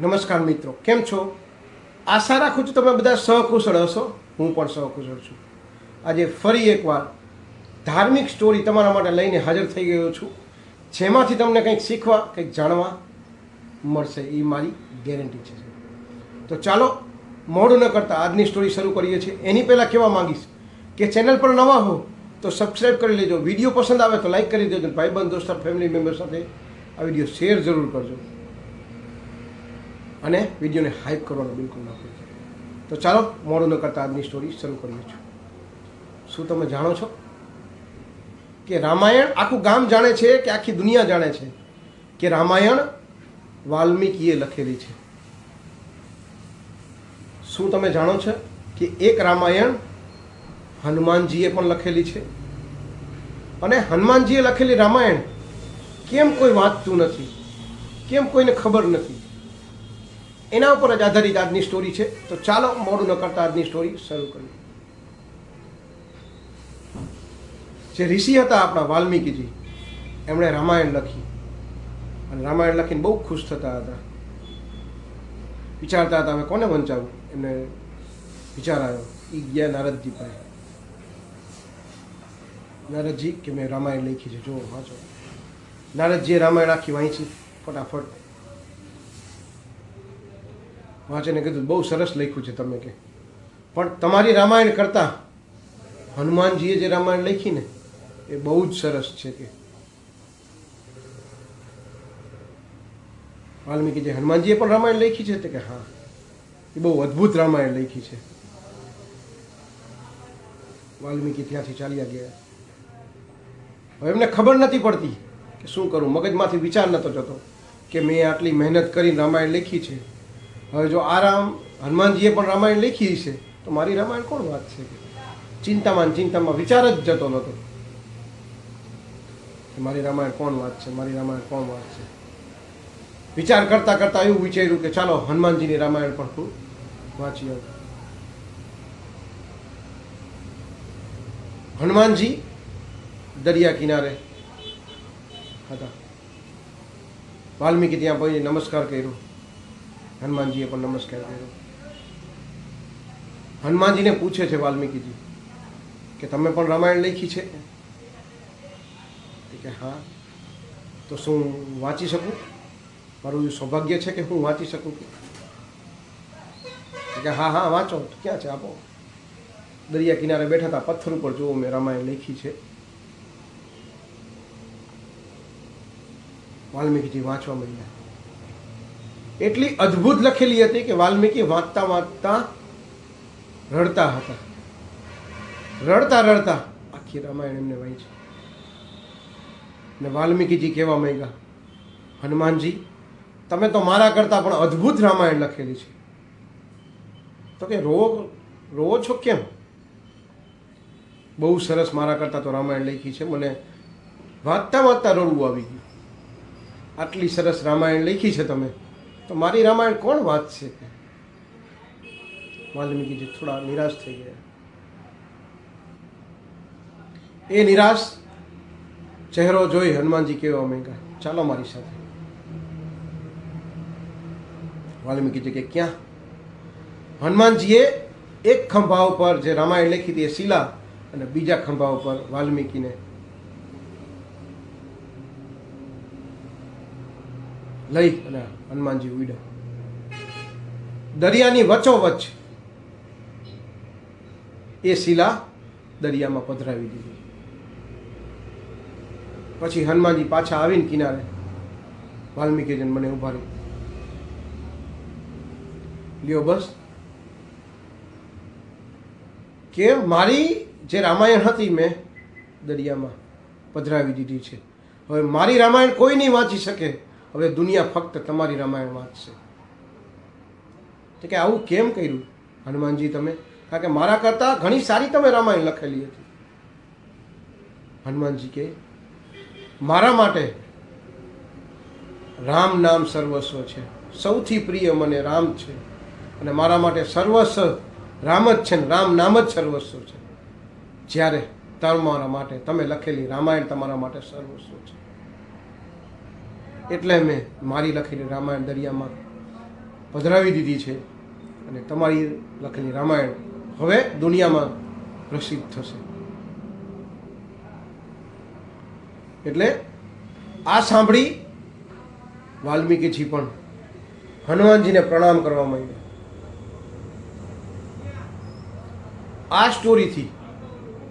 નમસ્કાર મિત્રો, કેમ છો? આશા રાખું છું તમે બધા સહકુશળ હશો. હું પણ સહકુશળ છું. આજે ફરી એકવાર ધાર્મિક સ્ટોરી તમારા માટે લઈને હાજર થઈ ગયો છું. જેમાંથી તમને કંઈક શીખવા, કંઈક જાણવા મળશે, એ મારી ગેરંટી છે. તો ચાલો, મોડું ન કરતાં આજની સ્ટોરી શરૂ કરીએ છીએ. એની પહેલાં કહેવા માંગીશ કે ચેનલ પર નવા હો તો સબસ્ક્રાઈબ કરી લેજો. વીડિયો પસંદ આવે તો લાઈક કરી દેજો ભાઈબંધ, દોસ્તાર ફેમિલી મેમ્બર સાથે આ વીડિયો શેર જરૂર કરજો. અને વિડીયોને હાઇપ કરવાનું બિલકુલ ના ભૂલતા તો ચાલો, મોડું ન કરતાં આજની સ્ટોરી શરૂ કરીએ છું શું તમે જાણો છો? કે રામાયણ આખું ગામ જાણે છે કે આખી દુનિયા જાણે છે? કે રામાયણ વાલ્મીકીએ લખેલી છે? શું તમે જાણો છો કે એક રામાયણ હનુમાનજીએ પણ લખેલી છે? અને હનુમાનજીએ લખેલી રામાયણ કેમ કોઈ વાંચતું નથી? કેમ કોઈને ખબર નથી? એના ઉપર જ આધારિત આજની સ્ટોરી છે. તો ચાલો મોડું ન કરતા આજની સ્ટોરી શરૂ કરીએ. જે ઋષિ હતા આપણા વાલ્મીકીજી, એમણે રામાયણ લખી. અને રામાયણ લખીને બહુ ખુશ થતા હતા. વિચારતા હતા હવે કોને વંચાવું? એમને વિચાર આવ્યો એ ગયા નારદજી પાસે નારદજી કે, મેં રામાયણ લખી છે જો વાંચો. નારદજીએ રામાયણ આખી વાંચી, ફટાફટ વાંચીને કીધું, બહુ સરસ લખ્યું છે તમે કે. પણ તમારી રામાયણ કરતાં હનુમાનજીએ જે રામાયણ લખી ને એ બહુ જ સરસ છે કે. વાલ્મીકી જે હનુમાનજીએ પણ રામાયણ લખી છે તે કે હા, એ બહુ અદ્ભુત રામાયણ લખી છે. વાલ્મીકી ત્યાંથી ચાલ્યા ગયા. હવે એમને ખબર નથી પડતી કે શું કરું. મગજમાંથી વિચાર નતો જતો કે મેં આટલી મહેનત કરીને રામાયણ લખી છે. હવે જો આ રામ, હનુમાનજીએ પણ રામાયણ લખી છે, તો મારી રામાયણ કોણ વાત છે? ચિંતામાં ચિંતામાં વિચાર જ જતો નહોતો. મારી રામાયણ કોણ વાત છે? મારી રામાયણ કોણ વાત છે? વિચાર કરતા કરતા એવું વિચાર્યું કે ચાલો, હનુમાનજીની રામાયણ પણ હું વાંચી આવું. હનુમાનજી દરિયા કિનારે હતા. વાલ્મીકી ત્યાં ભાઈ નમસ્કાર કર્યો. હનુમાનજીએ પણ નમસ્કાર કર્યો. હનુમાનજીને પૂછે છે વાલ્મીકીજી કે તમે પણ રામાયણ લખી છે? કે હા. તો શું વાંચી શકું? મારું સૌભાગ્ય છે કે હું વાંચી શકું? કે હા હા, વાંચો. ક્યાં છે? આપો. દરિયા કિનારે બેઠા હતા, પથ્થર ઉપર. જુઓ, મેં રામાયણ લખી છે. વાલ્મીકીજી વાંચવા માંડ્યા. એટલી અદ્ભુત લખેલી હતી કે વાલ્મીકી વાંચતા વાંચતા રડતા હતા. રડતા રડતા આખી રામાયણ એમને વાંચી. ને વાલ્મીકીજી કહેવા માંગ્યા, હનુમાનજી, તમે તો મારા કરતાં પણ અદ્ભુત રામાયણ લખેલી છે. તો કે રો રોવો છો કેમ? બહુ સરસ, મારા કરતાં તો રામાયણ લખી છે. મને વાંચતા વાંચતા રડવું આવી ગયું. આટલી સરસ રામાયણ લખી છે તમે. તો મારી રામાયણ કોણ વાંચશે? વાલ્મીકીજી થોડા નિરાશ થઈ ગયા. એ નિરાશ ચહેરો જોઈ હનુમાનજી કહેવા માંગ્યા, ચાલો મારી સાથે. વાલ્મીકીજી કે, ક્યાં? હનુમાનજીએ એક ખંભા ઉપર જે રામાયણ લખી હતી એ શિલા અને બીજા ખંભા ઉપર વાલ્મીકીને લઈ અને હનુમાનજી ઉડ્યા. દરિયાની વચ્ચોવચ્ચ એ શિલા દરિયામાં પધરાવી દીધી. પછી હનુમાનજી પાછા આવીને કિનારે વાલ્મીકીજન મને ઊભા રહી લ્યો બસ. કે મારી જે રામાયણ હતી મેં દરિયામાં પધરાવી દીધી છે. હવે મારી રામાયણ કોઈ નહીં વાંચી શકે? હવે દુનિયા ફક્ત તમારી રામાયણ વાંચશે તો કે આવું કેમ કર્યું? હનુમાનજી તમે? કારણ કે મારા કરતાં ઘણી સારી તમે રામાયણ લખેલી હતી. હનુમાનજી કે, મારા માટે રામ નામ સર્વસ્વ છે. સૌથી પ્રિય મને રામ છે. અને મારા માટે સર્વસ્વ રામ જ છે ને રામ નામ જ સર્વસ્વ છે. જ્યારે તમારા માટે, તમે લખેલી રામાયણ તમારા માટે સર્વસ્વ છે. એટલે મેં મારી લખેલી રામાયણ દરિયામાં પધરાવી દીધી છે અને તમારી લખેલી રામાયણ હવે દુનિયામાં પ્રસિદ્ધ થશે. એટલે આ સાંભળી વાલ્મીકીજી પણ હનુમાનજીને પ્રણામ કરવા માંડ્યા. આ સ્ટોરીથી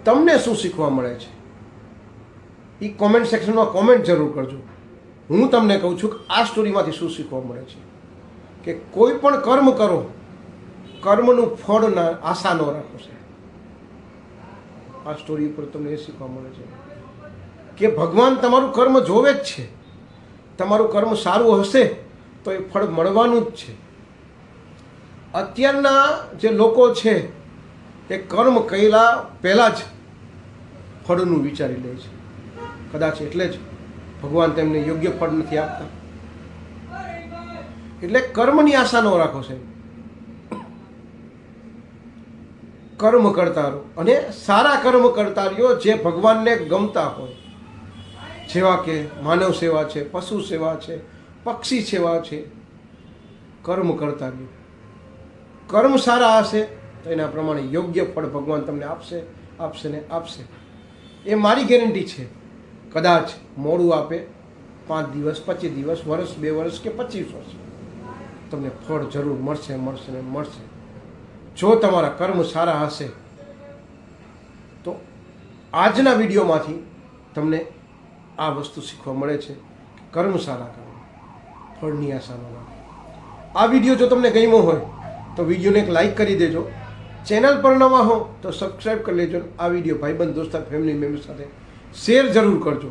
તમને શું શીખવા મળે છે? એ કોમેન્ટ સેક્શનમાં કોમેન્ટ જરૂર કરજો. હું તમને કહું છું કે આ સ્ટોરીમાંથી શું શીખવા મળે છે? કે કોઈ પણ કર્મ કરો, કર્મનું ફળ ના આશા ન રાખો છે આ સ્ટોરી ઉપર તમને એ શીખવા મળે છે કે ભગવાન તમારું કર્મ જોવે જ છે. તમારું કર્મ સારું હશે તો એ ફળ મળવાનું જ છે. અત્યારના જે લોકો છે, એ કર્મ કહેલા પહેલાં જ ફળનું વિચારી લે છે. કદાચ એટલે જ ભગવાન તેમને યોગ્ય ફળ નથી આપતા. એટલે કર્મની આશા ન રાખો સાહેબ. કર્મ કરતારો અને સારા કર્મ કરતા રહ્યો જે ભગવાનને ગમતા હોય, જેવા કે માનવ સેવા છે, પશુ સેવા છે, પક્ષી સેવા છે, કર્મ કરતા રહ્યો કર્મ સારા હશે તો એના પ્રમાણે યોગ્ય ફળ ભગવાન તમને આપશે આપશે ને આપશે. એ મારી ગેરંટી છે. કદાચ મોડું આપે, પાંચ દિવસ, પચીસ દિવસ, વર્ષ, બે વર્ષ કે પચીસ વર્ષ. તમને ફળ જરૂર મળશે મળશે ને મળશે. જો તમારા કર્મ સારા હશે, તો આજના વિડીયોમાંથી તમને આ વસ્તુ શીખવા મળે છે કર્મ સારા કરો, ફળની આશા ન રાખો. આ વીડિયો જો તમને ગમ્યો હોય, તો વિડીયોને એક લાઈક કરી દેજો. ચેનલ પર નવા હો, તો સબસ્ક્રાઈબ કરી લેજો. આ વીડિયો ભાઈબંધ દોસ્તા ફેમિલી મેમ્બર સાથે શેર જરૂર કરજો.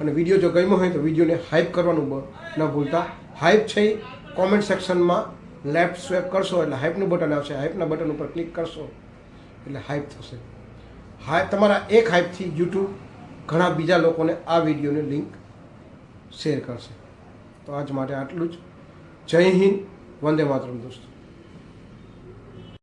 અને વીડિયો જો ગમ્યો હોય તો વિડીયોને હાઇપ કરવાનું ન ભૂલતા. હાઇપ છે કોમેન્ટ સેક્શનમાં લેફ્ટ સ્વેપ કરશો એટલે હાઇપનું બટન આવશે. હાઇપના બટન ઉપર ક્લિક કરશો એટલે હાઇપ થશે. હાઇપ તમારા એક હાઇપથી યુટ્યુબ ઘણા બીજા લોકોને આ વિડીયોની લિંક શેર કરશે. તો આજ માટે આટલું જ. જય હિન્દ. વંદે માતરમ દોસ્તો.